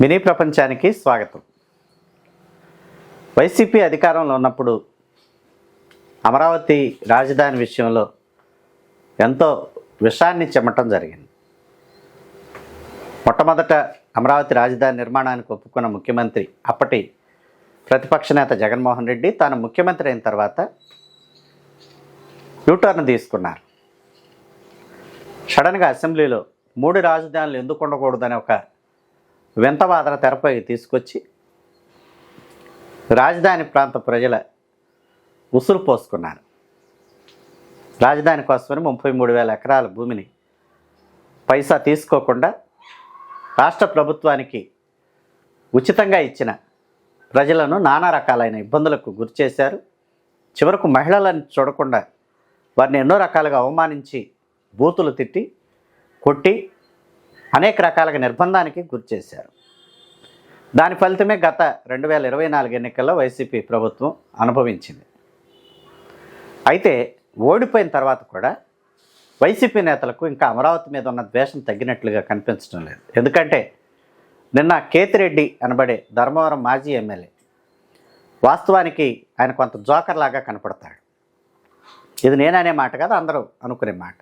Mini ప్రపంచానికి స్వాగతం. YCP అధికారంలో ఉన్నప్పుడు అమరావతి రాజధాని విషయంలో ఎంతో విషాన్ని చెమ్మటం జరిగింది. మొట్టమొదట అమరావతి రాజధాని నిర్మాణానికి ఒప్పుకున్న ముఖ్యమంత్రి అప్పటి ప్రతిపక్ష నేత జగన్మోహన్ రెడ్డి తాను ముఖ్యమంత్రి అయిన తర్వాత యూటర్న్ తీసుకున్నారు. సడన్గా అసెంబ్లీలో మూడు రాజధానులు ఎందుకు ఉండకూడదనే ఒక వింతవాదన తెరపైకి తెరపై తీసుకొచ్చి రాజధాని ప్రాంత ప్రజల ఉసురు పోసుకున్నారు. రాజధాని కోసమని ముప్పై మూడు వేల ఎకరాల భూమిని పైసా తీసుకోకుండా రాష్ట్ర ప్రభుత్వానికి ఉచితంగా ఇచ్చిన ప్రజలను నానా రకాలైన ఇబ్బందులకు గురిచేశారు చివరకు మహిళలను చూడకుండా వారిని ఎన్నో రకాలుగా అవమానించి బూతులు తిట్టి కొట్టి అనేక రకాలుగా నిర్బంధానికి గురిచేశారు దాని ఫలితమే గత రెండు వేల ఇరవై నాలుగు ఎన్నికల్లో వైసీపీ ప్రభుత్వం అనుభవించింది. అయితే ఓడిపోయిన తర్వాత కూడా వైసీపీ నేతలకు ఇంకా అమరావతి మీద ఉన్న ద్వేషం తగ్గినట్లుగా కనిపించడం లేదు. ఎందుకంటే నిన్న కేతిరెడ్డి అనబడే ధర్మవరం మాజీ ఎమ్మెల్యే వాస్తవానికి ఆయన కొంత జోకర్ లాగా కనపడతాడు. ఇది నేననే మాట కాదు అందరూ అనుకునే మాట.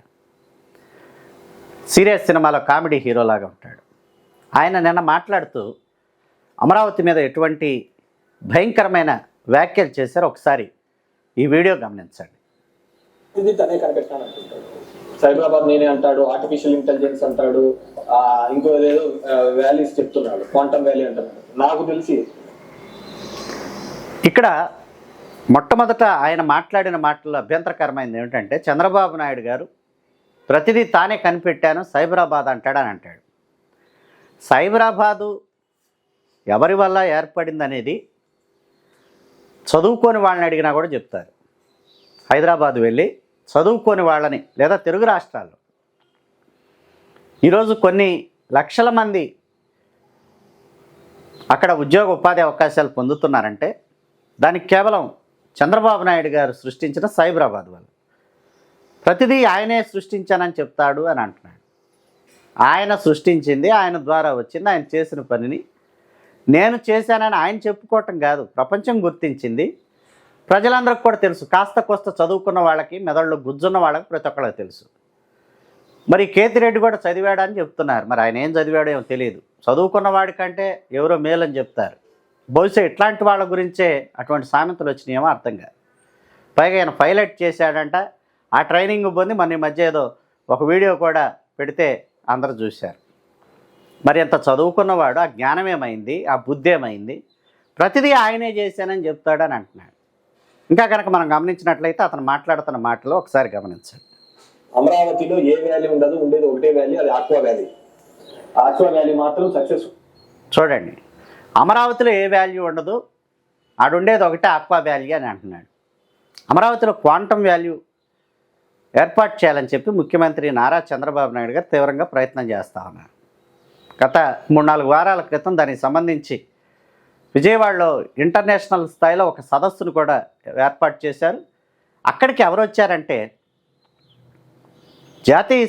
సీరియస్ సినిమాలో కామెడీ హీరోలాగా ఉంటాడు. ఆయన నిన్న మాట్లాడుతూ అమరావతి మీద ఎటువంటి భయంకరమైన వ్యాఖ్యలు చేశారో ఒకసారి ఈ వీడియో గమనించండి. ఇది తనే సైబరాబాద్ నేనే అంటాడు ఆర్టిఫిషియల్ ఇంటెలిజెన్స్ అంటాడు ఇంకో ఏదో వ్యాలీస్ చెప్తున్నాడు క్వాంటమ్ వ్యాలీ అంటున్నాడు నాకు తెలిసి ఇక్కడ మొట్టమొదట ఆయన మాట్లాడిన మాటల్లో అభ్యంతరకరమైనది ఏమిటంటే చంద్రబాబు నాయుడు గారు ప్రతిదీ తానే కనిపెట్టాను సైబరాబాద్ అంటాడని అంటాడు. సైబరాబాదు ఎవరి వల్ల ఏర్పడింది అనేది చదువుకోని వాళ్ళని అడిగినా కూడా చెప్తారు. హైదరాబాద్ వెళ్ళి చదువుకోని వాళ్ళని లేదా తెలుగు రాష్ట్రాల్లో. ఈరోజు కొన్ని లక్షల మంది అక్కడ ఉద్యోగ ఉపాధి అవకాశాలు పొందుతున్నారంటే దానికి కేవలం చంద్రబాబు నాయుడు గారు సృష్టించిన సైబరాబాద్ వల్ల. ప్రతిదీ ఆయనే సృష్టించానని చెప్తాడు అని అంటున్నాడు. ఆయన సృష్టించింది ఆయన ద్వారా వచ్చింది ఆయన చేసిన పనిని నేను చేశానని ఆయన చెప్పుకోవటం కాదు ప్రపంచం గుర్తించింది. ప్రజలందరికి కూడా తెలుసు కాస్త కోస్త చదువుకున్న వాళ్ళకి మెదళ్ళు గుజ్జున్న వాళ్ళకి ప్రతి ఒక్కళ్ళకి తెలుసు. మరి కేతిరెడ్డి కూడా చదివాడని చెప్తున్నారు. మరి ఆయన ఏం చదివాడో ఏమో తెలియదు. చదువుకున్న వాడికంటే ఎవరో మేలని చెప్తారు. బహుశా ఇట్లాంటి వాళ్ళ గురించే అటువంటి సామెతలు వచ్చినాయేమో అర్థం కాదు. పైగా ఆయన పైలట్ చేశాడంట ఆ ట్రైనింగ్ పొంది మన ఈ మధ్య ఏదో ఒక వీడియో కూడా పెడితే అందరూ చూశారు. మరి అంత చదువుకున్నవాడు ఆ జ్ఞానం ఏమైంది ఆ బుద్ధి ఏమైంది? ప్రతిదీ ఆయనే చేశానని చెప్తాడని అంటున్నాడు. ఇంకా కనుక మనం గమనించినట్లయితే అతను మాట్లాడుతున్న మాటలు ఒకసారి గమనించండి. అమరావతిలో ఏ వ్యాలీ ఉండదు ఉండేది ఒకటే వ్యాలీ అది ఆక్వా వ్యాలీ. ఆక్వా వ్యాలీ మాత్రం సక్సెస్. చూడండి అమరావతిలో ఏ వాల్యూ ఉండదు ఆడుండేది ఒకటే ఆక్వా వాల్యూ అని అంటున్నాడు. అమరావతిలో క్వాంటమ్ వాల్యూ ఏర్పాటు చేయాలని చెప్పి ముఖ్యమంత్రి నారా చంద్రబాబు నాయుడు గారు తీవ్రంగా ప్రయత్నం చేస్తూ ఉన్నారు. గత మూడు నాలుగు వారాల క్రితం దానికి సంబంధించి విజయవాడలో ఇంటర్నేషనల్ స్థాయిలో ఒక సదస్సును కూడా ఏర్పాటు చేశారు. అక్కడికి ఎవరు వచ్చారంటే జాతీయ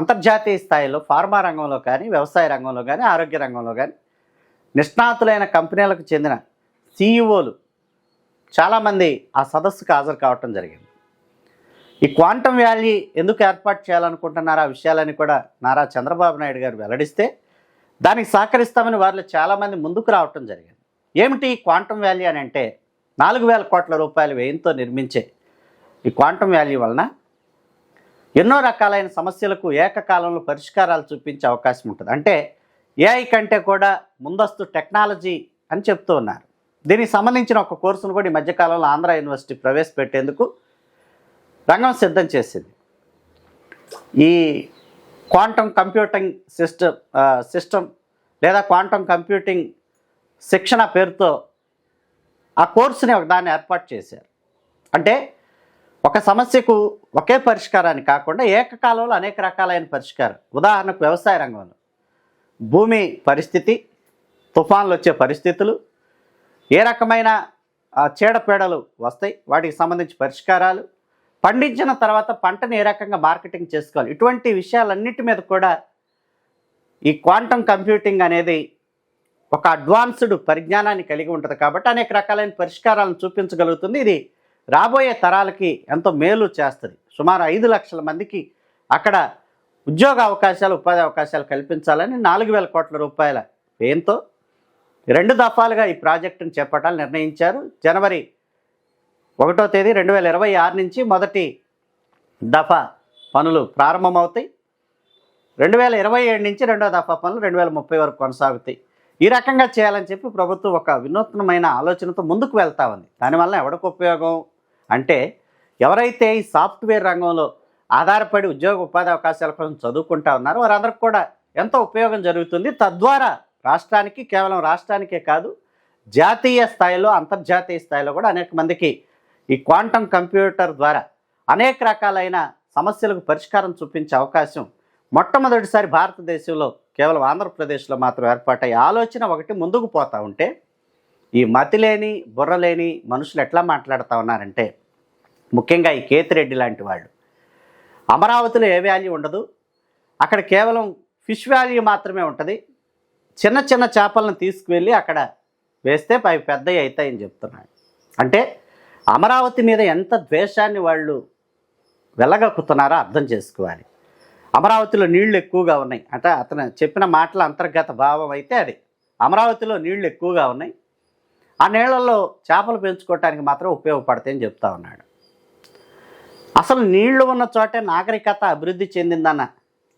అంతర్జాతీయ స్థాయిలో ఫార్మా రంగంలో కానీ వ్యవసాయ రంగంలో కానీ ఆరోగ్య రంగంలో కానీ నిష్ణాతులైన కంపెనీలకు చెందిన సీఈఓలు చాలామంది ఆ సదస్సుకు హాజరు కావటం జరిగింది. ఈ క్వాంటమ్ వ్యాలీ ఎందుకు ఏర్పాటు చేయాలనుకుంటున్నారు ఆ విషయాలని కూడా నారా చంద్రబాబు నాయుడు గారు వెల్లడిస్తే దానికి సహకరిస్తామని వారిలో చాలామంది ముందుకు రావటం జరిగింది. ఏమిటి ఈ క్వాంటమ్ వ్యాలీ అని అంటే నాలుగు వేల కోట్ల రూపాయల వ్యయంతో నిర్మించే ఈ క్వాంటమ్ వ్యాలీ వలన ఎన్నో రకాలైన సమస్యలకు ఏకకాలంలో పరిష్కారాలు చూపించే అవకాశం ఉంటుంది. అంటే ఏఐ కంటే కూడా ముందస్తు టెక్నాలజీ అని చెప్తూ ఉన్నారు. దీనికి సంబంధించిన ఒక కోర్సును కూడా ఈ మధ్యకాలంలో ఆంధ్ర యూనివర్సిటీ ప్రవేశపెట్టేందుకు రంగం సిద్ధం చేసింది. ఈ క్వాంటమ్ కంప్యూటింగ్ సిస్టమ్ సిస్టమ్ లేదా క్వాంటమ్ కంప్యూటింగ్ శిక్షణ పేరుతో ఆ కోర్సుని ఒక దాన్ని ఏర్పాటు చేశారు. అంటే ఒక సమస్యకు ఒకే పరిష్కారాన్ని కాకుండా ఏకకాలంలో అనేక రకాలైన పరిష్కారం. ఉదాహరణకు వ్యవసాయ రంగంలో భూమి పరిస్థితి తుఫాన్లు వచ్చే పరిస్థితులు ఏ రకమైన చీడపీడలు వస్తాయి వాటికి సంబంధించి పరిష్కారాలు పండించిన తర్వాత పంటని ఏ రకంగా మార్కెటింగ్ చేసుకోవాలి? ఇటువంటి విషయాలన్నిటి మీద కూడా ఈ క్వాంటమ్ కంప్యూటింగ్ అనేది ఒక అడ్వాన్స్డ్ పరిజ్ఞానాన్ని కలిగి ఉంటుంది కాబట్టి అనేక రకాలైన పరిష్కారాలను చూపించగలుగుతుంది. ఇది రాబోయే తరాలకి ఎంతో మేలు చేస్తుంది. సుమారు ఐదు లక్షల మందికి అక్కడ ఉద్యోగ అవకాశాలు ఉపాధి అవకాశాలు కల్పించాలని నాలుగు వేల కోట్ల రూపాయల వ్యయంతో రెండు దఫాలుగా ఈ ప్రాజెక్టును చేపట్టాలని నిర్ణయించారు. జనవరి ఒకటో తేదీ రెండు వేల ఇరవై ఆరు నుంచి మొదటి దఫా పనులు ప్రారంభమవుతాయి. రెండు వేల ఇరవై ఏడు నుంచి రెండో దఫా పనులు రెండు వేల ముప్పై వరకు కొనసాగుతాయి. ఈ రకంగా చేయాలని చెప్పి ప్రభుత్వం ఒక వినూత్నమైన ఆలోచనతో ముందుకు వెళ్తా ఉంది. దానివల్ల ఎవరికి ఉపయోగం? అంటే ఎవరైతే ఈ సాఫ్ట్వేర్ రంగంలో ఆధారపడి ఉద్యోగ ఉపాధి అవకాశాల కోసం చదువుకుంటా ఉన్నారో వారందరికి కూడా ఎంతో ఉపయోగం జరుగుతుంది. తద్వారా రాష్ట్రానికి కేవలం రాష్ట్రానికే కాదు జాతీయ స్థాయిలో అంతర్జాతీయ స్థాయిలో కూడా అనేక మందికి ఈ క్వాంటమ్ కంప్యూటర్ ద్వారా అనేక రకాలైన సమస్యలకు పరిష్కారం చూపించే అవకాశం మొట్టమొదటిసారి భారతదేశంలో కేవలం ఆంధ్రప్రదేశ్లో మాత్రం ఏర్పాటయ్యే ఆలోచన ఒకటి ముందుకు పోతూ ఉంటే ఈ మతిలేని బుర్రలేని మనుషులు ఎట్లా మాట్లాడుతూ ఉన్నారంటే ముఖ్యంగా ఈ కేతిరెడ్డి లాంటి వాళ్ళు. అమరావతిలో ఏ వాల్యూ ఉండదు. అక్కడ కేవలం ఫిష్ వాల్యూ మాత్రమే ఉంటుంది. చిన్న చిన్న చేపలను తీసుకువెళ్ళి అక్కడ వేస్తే అవి పెద్దవి అవుతాయని చెప్తున్నాడు అంటే అమరావతి మీద ఎంత ద్వేషాన్ని వాళ్ళు వెళ్ళగక్కుతున్నారో అర్థం చేసుకోవాలి. అమరావతిలో నీళ్ళు ఎక్కువగా ఉన్నాయి. అంటే అతను చెప్పిన మాటల అంతర్గత భావం అయితే అది. అమరావతిలో నీళ్ళు ఎక్కువగా ఉన్నాయి. ఆ నీళ్ళల్లో చేపలు పెంచుకోవటానికి మాత్రం ఉపయోగపడతాయని చెప్తా ఉన్నాడు. అసలు నీళ్ళు ఉన్న చోటే నాగరికత అభివృద్ధి చెందిందన్న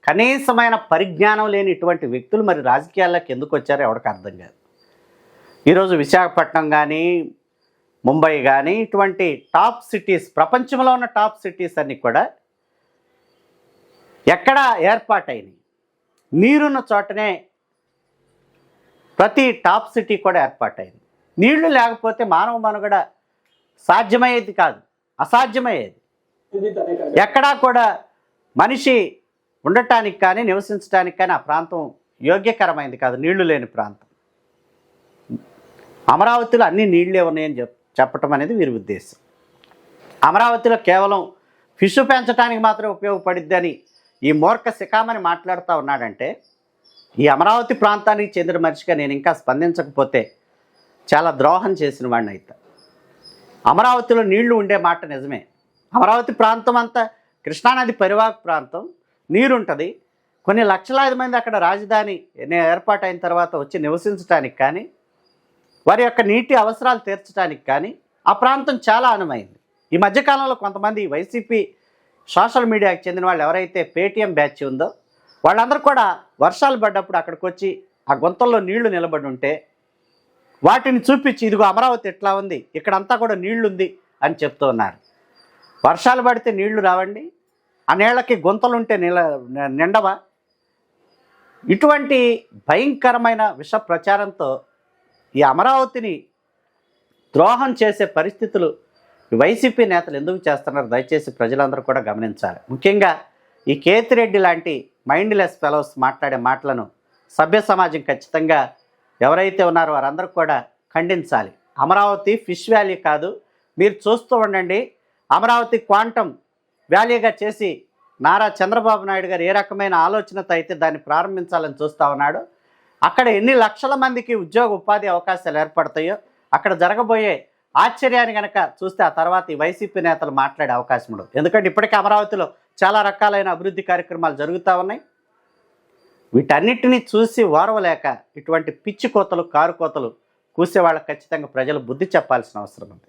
కనీసమైన పరిజ్ఞానం లేని ఇటువంటి వ్యక్తులు మరి రాజకీయాల్లోకి ఎందుకు వచ్చారో ఎవరికి అర్థం కాదు. ఈరోజు విశాఖపట్నం కానీ ముంబై కానీ ఇటువంటి టాప్ సిటీస్ ప్రపంచంలో ఉన్న టాప్ సిటీస్ అన్నీ కూడా ఎక్కడ ఏర్పాటైనవి నీరున్న చోటనే ప్రతి టాప్ సిటీ కూడా ఏర్పాటైంది. నీళ్ళు లేకపోతే మానవ మనుగడ సాధ్యమయ్యేది కాదు అసాధ్యమయ్యేది. ఎక్కడా కూడా మనిషి ఉండటానికి కానీ నివసించడానికి కానీ ఆ ప్రాంతం యోగ్యకరమైంది కాదు. నీళ్ళు లేని ప్రాంతం. అమరావతిలో అన్ని నీళ్ళే ఉన్నాయని చెప్ చెప్పటం అనేది వీరి ఉద్దేశం. అమరావతిలో కేవలం ఫిష్ పెంచడానికి మాత్రం ఉపయోగపడిద్ది అని ఈ మూర్ఖ శిఖామని మాట్లాడుతూ ఉన్నాడంటే ఈ అమరావతి ప్రాంతానికి చెందిన మనిషిగా నేను ఇంకా స్పందించకపోతే చాలా ద్రోహం చేసిన వాడిని అయితే అమరావతిలో నీళ్ళు ఉండే మాట నిజమే. అమరావతి ప్రాంతం అంతా కృష్ణానది పరివాహక ప్రాంతం. నీరుంటుంది. కొన్ని లక్షలాది మంది అక్కడ రాజధాని నే- ఏర్పాటైన తర్వాత వచ్చి నివసించడానికి కానీ వారి యొక్క నీటి అవసరాలు తీర్చడానికి కానీ ఆ ప్రాంతం చాలా అనుమైంది ఈ మధ్యకాలంలో కొంతమంది వైసీపీ సోషల్ మీడియాకి చెందిన వాళ్ళు ఎవరైతే పేటీఎం బ్యాచ్ ఉందో వాళ్ళందరూ కూడా వర్షాలు పడ్డప్పుడు అక్కడికి వచ్చి ఆ గుంతల్లో నీళ్ళు నిలబడి ఉంటే వాటిని చూపించి ఇదిగో అమరావతి ఎట్లా ఉంది ఇక్కడంతా కూడా నీళ్ళుంది అని చెప్తూ ఉన్నారు. వర్షాలు పడితే నీళ్ళు రావండి ఆ నీళ్ళకి గుంతలుంటే నిల నిండవా? ఇటువంటి భయంకరమైన విష ప్రచారంతో ఈ అమరావతిని ద్రోహం చేసే పరిస్థితులు వైసీపీ నేతలు ఎందుకు చేస్తున్నారు? దయచేసి ప్రజలందరూ కూడా గమనించాలి. ముఖ్యంగా ఈ కేతిరెడ్డి లాంటి మైండ్లెస్ ఫెలోస్ మాట్లాడే మాటలను సభ్య సమాజం ఖచ్చితంగా ఎవరైతే ఉన్నారో వారందరూ కూడా ఖండించాలి. అమరావతి ఫిష్ వ్యాలీ కాదు. మీరు చూస్తూ ఉండండి. అమరావతి క్వాంటమ్ వ్యాలీగా చేసి నారా చంద్రబాబు నాయుడు గారు ఏ రకమైన ఆలోచనతో అయితే దాన్ని ప్రారంభించాలని చూస్తూ ఉన్నాడు. అక్కడ ఎన్ని లక్షల మందికి ఉద్యోగ ఉపాధి అవకాశాలు ఏర్పడతాయో అక్కడ జరగబోయే ఆశ్చర్యాన్ని కనుక చూస్తే ఆ తర్వాత ఈ వైసీపీ నేతలు మాట్లాడే అవకాశం ఉండదు. ఎందుకంటే ఇప్పటికే అమరావతిలో చాలా రకాలైన అభివృద్ధి కార్యక్రమాలు జరుగుతూ ఉన్నాయి. వీటన్నిటిని చూసి ఓర్వలేక ఇటువంటి పిచ్చి కోతలు కారు కోతలు కూసే వాళ్ళకి ఖచ్చితంగా ప్రజలు బుద్ధి చెప్పాల్సిన అవసరం ఉంది.